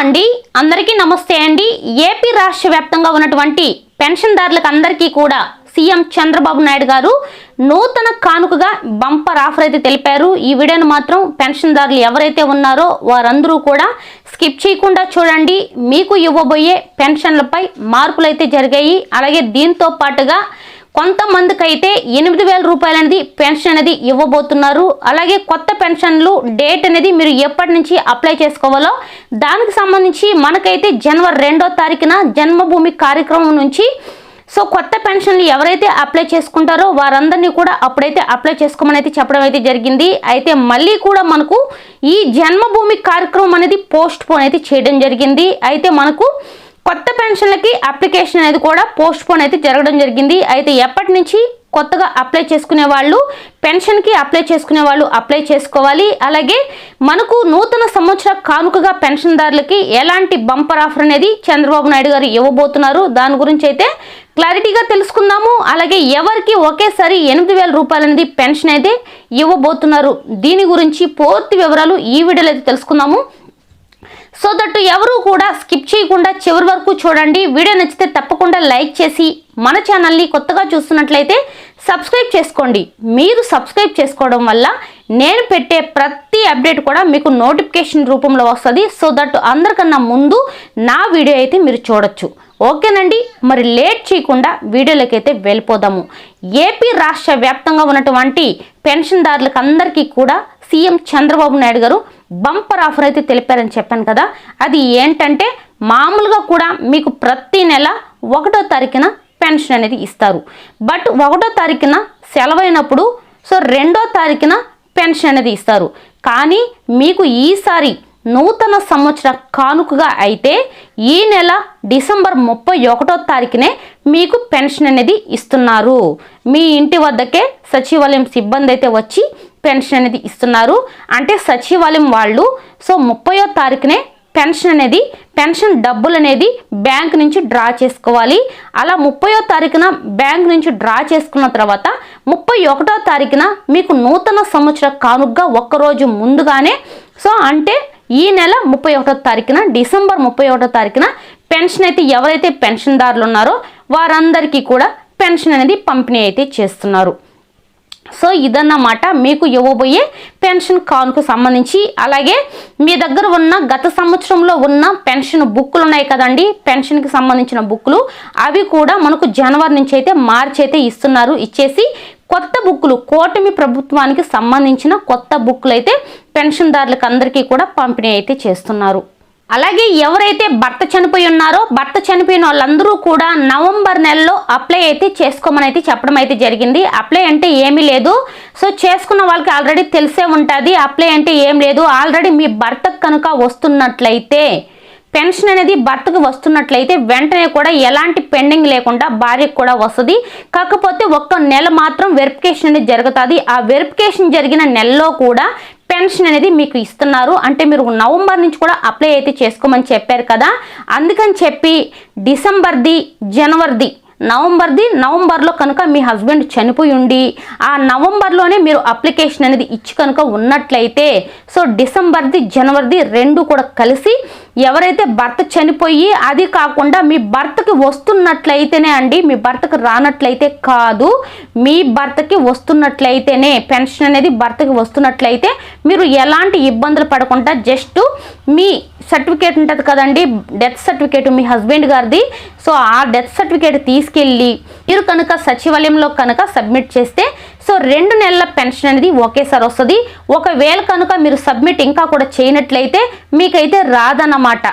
అండి. అందరికీ నమస్తే అండి. ఏపీ రాష్ట్ర వ్యాప్తంగా ఉన్నటువంటి పెన్షన్దారులకు అందరికీ కూడా సీఎం చంద్రబాబు నాయుడు గారు నూతన కానుకగా బంపర్ ఆఫర్ అయితే తెలిపారు. ఈ వీడియోను మాత్రం పెన్షన్దారులు ఎవరైతే ఉన్నారో వారందరూ కూడా స్కిప్ చేయకుండా చూడండి. మీకు ఇవ్వబోయే పెన్షన్లపై మార్పులు అయితే జరిగాయి. అలాగే దీంతో పాటుగా కొంతమందికి అయితే ఎనిమిది వేల రూపాయలు అనేది పెన్షన్ అనేది ఇవ్వబోతున్నారు. అలాగే కొత్త పెన్షన్లు డేట్ అనేది మీరు ఎప్పటి నుంచి అప్లై చేసుకోవాలో దానికి సంబంధించి మనకైతే జనవరి రెండో తారీఖున జన్మభూమి కార్యక్రమం నుంచి సో కొత్త పెన్షన్లు ఎవరైతే అప్లై చేసుకుంటారో వారందరినీ కూడా అప్పుడైతే అప్లై చేసుకోమని అయితే చెప్పడం అయితే జరిగింది. అయితే మళ్ళీ కూడా మనకు ఈ జన్మభూమి కార్యక్రమం అనేది పోస్ట్ పోన్ అయితే చేయడం జరిగింది. అయితే మనకు కొత్త పెన్షన్లకి అప్లికేషన్ అనేది కూడా పోస్ట్ పోన్ అయితే జరగడం జరిగింది. అయితే ఎప్పటి నుంచి కొత్తగా అప్లై చేసుకునే వాళ్ళు పెన్షన్కి అప్లై చేసుకునే వాళ్ళు అప్లై చేసుకోవాలి. అలాగే మనకు నూతన సంవత్సర కానుకగా పెన్షన్దారులకి ఎలాంటి బంపర్ ఆఫర్ అనేది చంద్రబాబు నాయుడు గారు ఇవ్వబోతున్నారు? దాని గురించి అయితే క్లారిటీగా తెలుసుకుందాము. అలాగే ఎవరికి ఒకేసారి ఎనిమిది వేల రూపాయలు అనేది పెన్షన్ అయితే ఇవ్వబోతున్నారు? దీని గురించి పూర్తి వివరాలు ఈ వీడియోలో అయితే తెలుసుకుందాము. సో దట్ ఎవరు కూడా స్కిప్ చేయకుండా చివరి వరకు చూడండి. వీడియో నచ్చితే తప్పకుండా లైక్ చేసి మన ఛానల్ని కొత్తగా చూస్తున్నట్లయితే సబ్స్క్రైబ్ చేసుకోండి. మీరు సబ్స్క్రైబ్ చేసుకోవడం వల్ల నేను పెట్టే ప్రతి అప్డేట్ కూడా మీకు నోటిఫికేషన్ రూపంలో వస్తుంది. సో దట్ అందరికన్నా ముందు నా వీడియో అయితే మీరు చూడొచ్చు. ఓకేనండి? మరి లేట్ చేయకుండా వీడియోలోకి అయితే వెళ్ళిపోదాము. ఏపీ రాష్ట్ర వ్యాప్తంగా ఉన్నటువంటి పెన్షన్దారులకు అందరికీ కూడా సీఎం చంద్రబాబు నాయుడు గారు బంపర్ ఆఫర్ అయితే తెలిపారని చెప్పాను కదా. అది ఏంటంటే మామూలుగా కూడా మీకు ప్రతి నెల ఒకటో తారీఖున పెన్షన్ అనేది ఇస్తారు. బట్ ఒకటో తారీఖున సెలవైనప్పుడు సో రెండో తారీఖున పెన్షన్ అనేది ఇస్తారు. కానీ మీకు ఈసారి నూతన సంవత్సర కానుకగా అయితే ఈ నెల డిసెంబర్ ముప్పై ఒకటో తారీఖునే మీకు పెన్షన్ అనేది ఇస్తున్నారు. మీ ఇంటి వద్దకే సచివాలయం సిబ్బంది అయితే వచ్చి పెన్షన్ అనేది ఇస్తున్నారు. అంటే సచివాలయం వాళ్ళు సో ముప్పయో తారీఖునే పెన్షన్ అనేది పెన్షన్ డబ్బులు అనేది బ్యాంక్ నుంచి డ్రా చేసుకోవాలి. అలా ముప్పయో తారీఖున బ్యాంక్ నుంచి డ్రా చేసుకున్న తర్వాత ముప్పై ఒకటో తారీఖున మీకు నూతన సంవత్సర కానుగ్గా ఒక్కరోజు ముందుగానే సో అంటే ఈ నెల ముప్పై ఒకటో తారీఖున డిసెంబర్ ముప్పై ఒకటో తారీఖున పెన్షన్ అయితే ఎవరైతే పెన్షన్దారులు ఉన్నారో వారందరికీ కూడా పెన్షన్ అనేది పంపిణీ అయితే చేస్తున్నారు. సో ఇదన్నమాట మీకు ఇవ్వబోయే పెన్షన్ కాన్కు సంబంధించి. అలాగే మీ దగ్గర ఉన్న గత సంవత్సరంలో ఉన్న పెన్షన్ బుక్కులు ఉన్నాయి కదండి. పెన్షన్కి సంబంధించిన బుక్కులు. అవి కూడా మనకు జనవరి నుంచి అయితే మార్చి అయితే ఇస్తున్నారు. ఇచ్చేసి కొత్త బుక్కులు కూటమి ప్రభుత్వానికి సంబంధించిన కొత్త బుక్కులు అయితే పెన్షన్దారులకు అందరికీ కూడా పంపిణీ అయితే చేస్తున్నారు. అలాగే ఎవరైతే భర్త చనిపోయి ఉన్నారో భర్త చనిపోయిన వాళ్ళందరూ కూడా నవంబర్ నెలలో అప్లై అయితే చేసుకోమని అయితే చెప్పడం అయితే జరిగింది. అప్లై అంటే ఏమీ లేదు. సో చేసుకున్న వాళ్ళకి ఆల్రెడీ తెలిసే ఉంటుంది. అప్లై అంటే ఏం లేదు. ఆల్రెడీ మీ భర్తకు కనుక వస్తున్నట్లయితే పెన్షన్ అనేది భర్తకు వస్తున్నట్లయితే వెంటనే కూడా ఎలాంటి పెండింగ్ లేకుండా భార్యకు కూడా వస్తుంది. కాకపోతే ఒక్క నెల మాత్రం వెరిఫికేషన్ అనేది జరుగుతుంది. ఆ వెరిఫికేషన్ జరిగిన నెలలో కూడా పెన్షన్ అనేది మీకు ఇస్తున్నారు. అంటే మీరు నవంబర్ నుంచి కూడా అప్లై అయితే చేసుకోమని చెప్పారు కదా. అందుకని చెప్పి డిసెంబర్ది జనవరిది నవంబర్ది నవంబర్లో కనుక మీ హస్బెండ్ చనిపోయి ఉండి ఆ నవంబర్లోనే మీరు అప్లికేషన్ అనేది ఇచ్చి కనుక ఉన్నట్లయితే సో డిసెంబర్ది జనవరిది రెండు కూడా కలిసి ఎవరైతే భర్త చనిపోయి అది కాకుండా మీ భర్తకి వస్తున్నట్లయితేనే అండి మీ భర్తకు రానట్లయితే కాదు మీ భర్తకి వస్తున్నట్లయితేనే పెన్షన్ అనేది భర్తకి వస్తున్నట్లయితే మీరు ఎలాంటి ఇబ్బందులు పడకుండా జస్ట్ మీ సర్టిఫికేట్ ఉంటుంది కదండి డెత్ సర్టిఫికేట్ మీ హస్బెండ్ గారిది. సో ఆ డెత్ సర్టిఫికేట్ తీసుకెళ్ళి మీరు కనుక సచివాలయంలో కనుక సబ్మిట్ చేస్తే సో రెండు నెలల పెన్షన్ అనేది ఒకేసారి వస్తుంది. ఒకవేళ కనుక మీరు సబ్మిట్ ఇంకా కూడా చేయనట్లయితే మీకైతే రాదన్నమాట.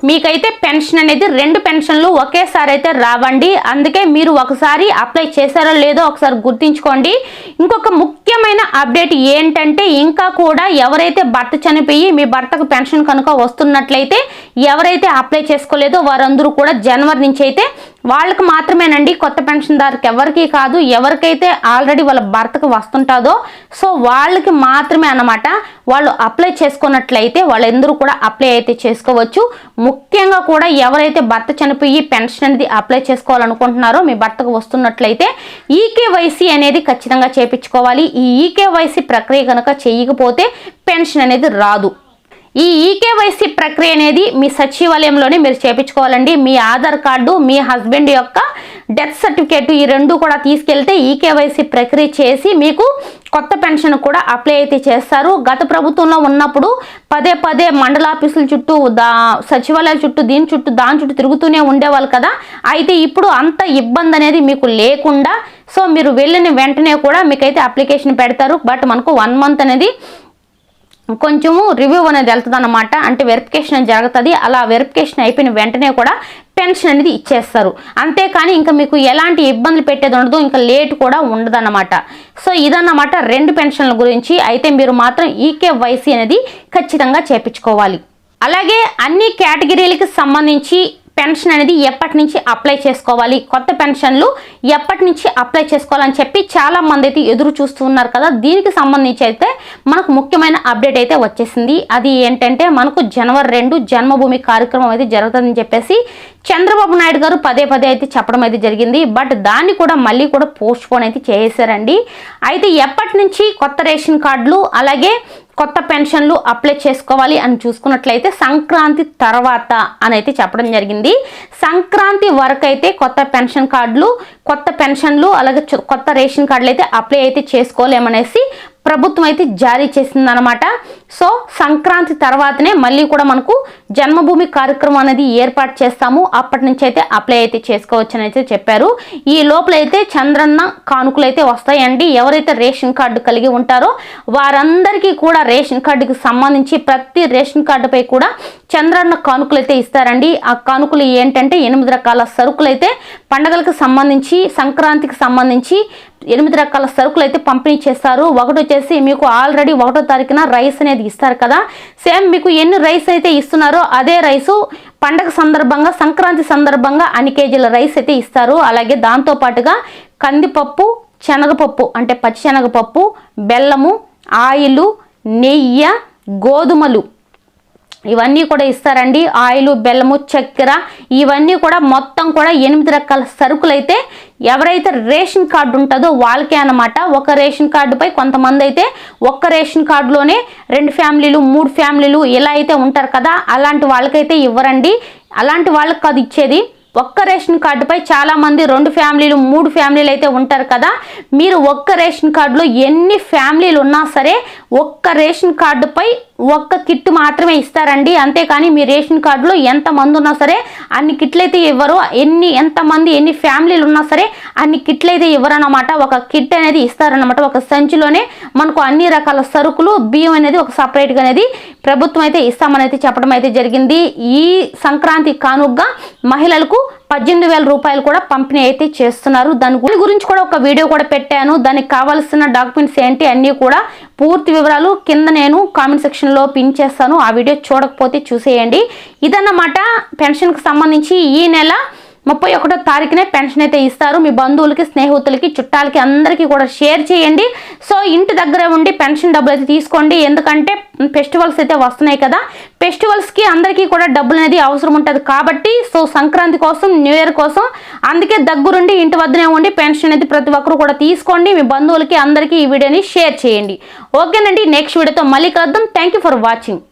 మీకైతే పెన్షన్ అనేది రెండు పెన్షన్లు ఒకేసారి అయితే రావండి. అందుకే మీరు ఒకసారి అప్లై చేశారో లేదో ఒకసారి గుర్తుంచుకోండి. ఇంకొక ముఖ్యమైన అప్డేట్ ఏంటంటే ఇంకా కూడా ఎవరైతే భర్త చనిపోయి మీ భర్తకు పెన్షన్ కనుక వస్తున్నట్లయితే ఎవరైతే అప్లై చేసుకోలేదో వారందరూ కూడా జనవరి నుంచి అయితే వాళ్ళకి మాత్రమేనండి కొత్త పెన్షన్దారుకి ఎవరికి కాదు ఎవరికైతే ఆల్రెడీ వాళ్ళ భర్తకు వస్తుంటుందో సో వాళ్ళకి మాత్రమే అన్నమాట వాళ్ళు అప్లై చేసుకున్నట్లయితే వాళ్ళందరూ కూడా అప్లై అయితే చేసుకోవచ్చు. ముఖ్యంగా కూడా ఎవరైతే భర్త చనిపోయి పెన్షన్ అనేది అప్లై చేసుకోవాలనుకుంటున్నారో మీ భర్తకు వస్తున్నట్లయితే ఈకేవైసీ అనేది ఖచ్చితంగా చేపించుకోవాలి. ఈ ఈకేవైసీ ప్రక్రియ కనుక చేయకపోతే పెన్షన్ అనేది రాదు. ఈ ఈకేవైసీ ప్రక్రియ అనేది మీ సచివాలయంలోనే మీరు చేపించుకోవాలండి. మీ ఆధార్ కార్డు మీ హస్బెండ్ యొక్క డెత్ సర్టిఫికేట్ ఈ రెండు కూడా తీసుకెళ్తే ఈకేవైసీ ప్రక్రియ చేసి మీకు కొత్త పెన్షన్ కూడా అప్లై అయితే చేస్తారు. గత ప్రభుత్వంలో ఉన్నప్పుడు పదే పదే మండల ఆఫీసుల చుట్టూ దా సచివాలయాల చుట్టూ దీని చుట్టూ దాని చుట్టూ తిరుగుతూనే ఉండేవాళ్ళు కదా. అయితే ఇప్పుడు అంత ఇబ్బంది అనేది మీకు లేకుండా సో మీరు వెళ్ళిన వెంటనే కూడా మీకైతే అప్లికేషన్ పెడతారు. బట్ మనకు వన్ మంత్ అనేది కొంచెము రివ్యూ అనేది వెళ్తుంది అనమాట అంటే వెరిఫికేషన్ అనేది జరుగుతుంది. అలా వెరిఫికేషన్ అయిపోయిన వెంటనే కూడా పెన్షన్ అనేది ఇచ్చేస్తారు. అంతేకాని ఇంకా మీకు ఎలాంటి ఇబ్బందులు పెట్టేది ఉండదు. ఇంకా లేట్ కూడా ఉండదన్నమాట. సో ఇదన్నమాట రెండు పెన్షన్ల గురించి. అయితే మీరు మాత్రం ఈకేవైసీ అనేది ఖచ్చితంగా చేపించుకోవాలి. అలాగే అన్ని కేటగిరీలకి సంబంధించి పెన్షన్ అనేది ఎప్పటి నుంచి అప్లై చేసుకోవాలి? కొత్త పెన్షన్లు ఎప్పటి నుంచి అప్లై చేసుకోవాలని చెప్పి చాలా మంది అయితే ఎదురు చూస్తూ ఉన్నారు కదా. దీనికి సంబంధించి అయితే మనకు ముఖ్యమైన అప్డేట్ అయితే వచ్చేసింది. అది ఏంటంటే మనకు జనవరి రెండు జన్మభూమి కార్యక్రమం అయితే జరుగుతుందని చెప్పేసి చంద్రబాబు నాయుడు గారు పదే పదే అయితే చెప్పడం అయితే జరిగింది. బట్ దాన్ని కూడా మళ్ళీ కూడా పోస్ట్ పోన్ అయితే చేశారండి అయితే ఎప్పటి నుంచి కొత్త రేషన్ కార్డులు అలాగే కొత్త పెన్షన్లు అప్లై చేసుకోవాలి అని చూసుకున్నట్లయితే సంక్రాంతి తర్వాత అని అయితే చెప్పడం జరిగింది. సంక్రాంతి వరకు అయితే కొత్త పెన్షన్ కార్డులు కొత్త పెన్షన్లు అలాగే కొత్త రేషన్ కార్డులు అయితే అప్లై అయితే చేసుకోలేమనేసి ప్రభుత్వం అయితే జారీ చేసిందనమాట సో సంక్రాంతి తర్వాతనే మళ్ళీ కూడా మనకు జన్మభూమి కార్యక్రమం అనేది ఏర్పాటు చేస్తాము. అప్పటి నుంచి అయితే అప్లై అయితే చేసుకోవచ్చని అయితే చెప్పారు. ఈ లోపల అయితే చంద్రన్న కానుకలు అయితే వస్తాయండి. ఎవరైతే రేషన్ కార్డు కలిగి ఉంటారో వారందరికీ కూడా రేషన్ కార్డుకి సంబంధించి ప్రతి రేషన్ కార్డుపై కూడా చంద్రన్న కానుకలు అయితే ఇస్తారండి. ఆ కానుకలు ఏంటంటే ఎనిమిది రకాల సరుకులు అయితే పండగలకు సంబంధించి సంక్రాంతికి సంబంధించి ఎనిమిది రకాల సరుకులు అయితే పంపిణీ చేస్తారు. ఒకటి వచ్చేసి మీకు ఆల్రెడీ ఒకటో తారీఖున రైస్ అనేది ఇస్తారు కదా. సేమ్ మీకు ఎన్ని రైస్ అయితే ఇస్తున్నారో అదే రైసు పండగ సందర్భంగా సంక్రాంతి సందర్భంగా అన్ని కేజీల రైస్ అయితే ఇస్తారు. అలాగే దాంతో పాటుగా కందిపప్పు శనగపప్పు అంటే పచ్చిశనగపప్పు బెల్లము ఆయిలు నెయ్యి గోధుమలు ఇవన్నీ కూడా ఇస్తారండి. ఆయిల్ బెల్లము చక్కెర ఇవన్నీ కూడా మొత్తం కూడా ఎనిమిది రకాల సరుకులు అయితే ఎవరైతే రేషన్ కార్డు ఉంటుందో వాళ్ళకే అన్నమాట. ఒక రేషన్ కార్డుపై కొంతమంది అయితే ఒక్క రేషన్ కార్డులోనే రెండు ఫ్యామిలీలు మూడు ఫ్యామిలీలు ఇలా అయితే ఉంటారు కదా. అలాంటి వాళ్ళకైతే ఇవ్వరండి. అలాంటి వాళ్ళకి కాదు ఇచ్చేది. ఒక్క రేషన్ కార్డుపై చాలామంది రెండు ఫ్యామిలీలు మూడు ఫ్యామిలీలు అయితే ఉంటారు కదా. మీరు ఒక్క రేషన్ కార్డులో ఎన్ని ఫ్యామిలీలు ఉన్నా సరే ఒక్క రేషన్ కార్డుపై ఒక్క కిట్ మాత్రమే ఇస్తారండి. అంతేకాని మీ రేషన్ కార్డులో ఎంతమంది ఉన్నా సరే అన్ని కిట్లు అయితే ఇవ్వరు. ఎన్ని ఎంతమంది ఎన్ని ఫ్యామిలీలు ఉన్నా సరే అన్ని కిట్లు అయితే ఇవ్వరు ఒక కిట్ అనేది ఇస్తారనమాట ఒక సంచిలోనే మనకు అన్ని రకాల సరుకులు బియ్యం అనేది ఒక సపరేట్గా అనేది ప్రభుత్వం అయితే ఇస్తామని అయితే చెప్పడం అయితే జరిగింది. ఈ సంక్రాంతి కానుగ్గా మహిళలకు పద్దెనిమిది వేల రూపాయలు కూడా పంపిణీ అయితే చేస్తున్నారు. దాని గురించి కూడా ఒక వీడియో కూడా పెట్టాను. దానికి కావాల్సిన డాక్యుమెంట్స్ ఏంటి అన్నీ కూడా పూర్తి వివరాలు కింద నేను కామెంట్ సెక్షన్లో పిన్ చేస్తాను. ఆ వీడియో చూడకపోతే చూసేయండి. ఇదన్నమాట పెన్షన్కి సంబంధించి ఈ నెల ముప్పై ఒకటో తారీఖునే పెన్షన్ అయితే ఇస్తారు. మీ బంధువులకి స్నేహితులకి చుట్టాలకి అందరికీ కూడా షేర్ చేయండి. సో ఇంటి దగ్గరే ఉండి పెన్షన్ డబ్బులు అయితే తీసుకోండి. ఎందుకంటే ఫెస్టివల్స్ అయితే వస్తున్నాయి కదా. ఫెస్టివల్స్కి అందరికీ కూడా డబ్బులు అనేది అవసరం ఉంటుంది కాబట్టి సో సంక్రాంతి కోసం న్యూ ఇయర్ కోసం అందుకే దగ్గరుండి ఇంటి వద్దనే ఉండి పెన్షన్ అనేది ప్రతి ఒక్కరు కూడా తీసుకోండి. మీ బంధువులకి అందరికీ ఈ వీడియోని షేర్ చేయండి. ఓకేనండి నెక్స్ట్ వీడియోతో మళ్ళీ కలుద్దాం. Thank you for watching